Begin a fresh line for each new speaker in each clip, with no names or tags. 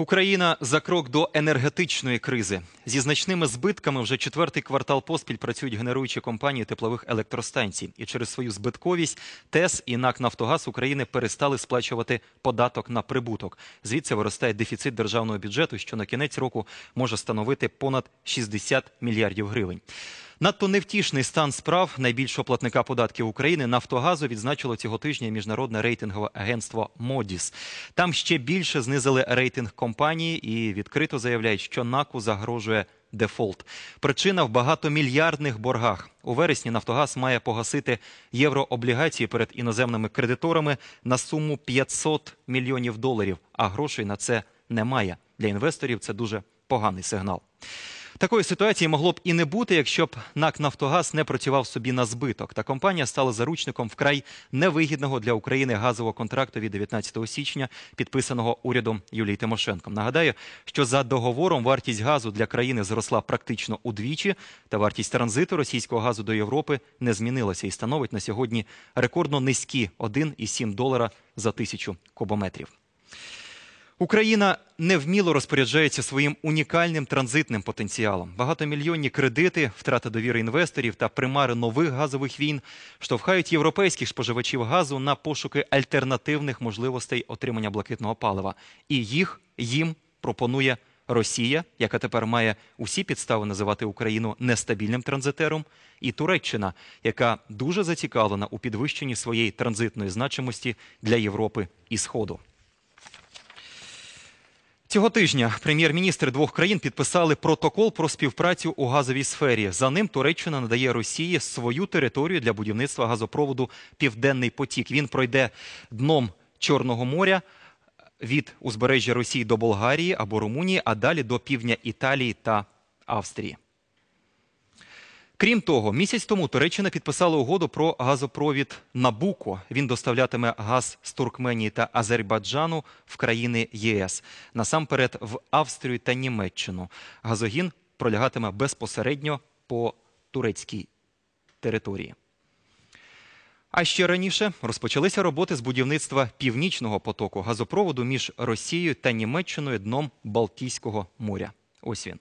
Україна за крок до енергетичної кризи. Зі значними збитками вже четвертий квартал поспіль працюють генеруючі компанії теплових електростанцій. І через свою збитковість ТЕС і НАК «Нафтогаз» України перестали сплачувати податок на прибуток. Звідси виростає дефіцит державного бюджету, що на кінець року може становити понад 60 мільярдів гривень. Надто невтішний стан справ найбільшого платника податків України Нафтогазу відзначило цього тижня міжнародне рейтингове агентство Модіс. Там ще більше знизили рейтинг компанії і відкрито заявляють, що НАКу загрожує дефолт. Причина в багатомільярдних боргах. У вересні Нафтогаз має погасити єврооблігації перед іноземними кредиторами на суму 500 мільйонів доларів, а грошей на це немає. Для інвесторів це дуже поганий сигнал. Такої ситуації могло б і не бути, якщо б НАК Нафтогаз не працював собі на збиток. Та компанія стала заручником вкрай невигідного для України газового контракту від 19 січня, підписаного урядом Юлії Тимошенко. Нагадаю, що за договором вартість газу для країни зросла практично удвічі, та вартість транзиту російського газу до Європи не змінилася і становить на сьогодні рекордно низькі 1,7 долара за тисячу кубометрів. Україна невміло розпоряджається своїм унікальним транзитним потенціалом. Багатомільйонні кредити, втрата довіри інвесторів та примари нових газових війн штовхають європейських споживачів газу на пошуки альтернативних можливостей отримання блакитного палива. І їх їм пропонує Росія, яка тепер має усі підстави називати Україну нестабільним транзитером, і Туреччина, яка дуже зацікавлена у підвищенні своєї транзитної значимості для Європи і Сходу. Цього тижня прем'єр-міністри двох країн підписали протокол про співпрацю у газовій сфері. За ним Туреччина надає Росії свою територію для будівництва газопроводу Південний потік. Він пройде дном Чорного моря від узбережжя Росії до Болгарії або Румунії, а далі до півдня Італії та Австрії. Крім того, місяць тому Туреччина підписала угоду про газопровід Набуко. Він доставлятиме газ з Туркменії та Азербайджану в країни ЄС. Насамперед в Австрію та Німеччину. Газогін пролягатиме безпосередньо по турецькій території. А ще раніше розпочалися роботи з будівництва північного потоку газопроводу між Росією та Німеччиною дном Балтійського моря. Ось він.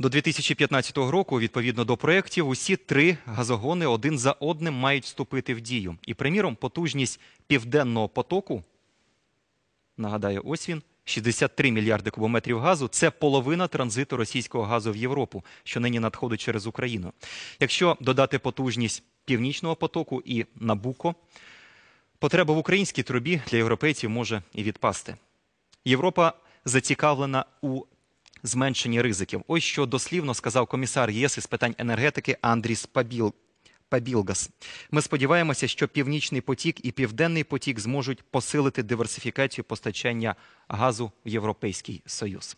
До 2015 року, відповідно до проєктів, усі три газогони один за одним мають вступити в дію. І, приміром, потужність південного потоку, нагадаю, ось він, 63 мільярди кубометрів газу це половина транзиту російського газу в Європу, що нині надходить через Україну. Якщо додати потужність північного потоку і Набуко, потреба в українській трубі для європейців може і відпасти. Європа зацікавлена у зменшенні ризиків. Ось що дослівно сказав комісар ЄС із питань енергетики Андріс Пабіл. Пабілгас. Ми сподіваємося, що північний потік і південний потік зможуть посилити диверсифікацію постачання газу в Європейський Союз.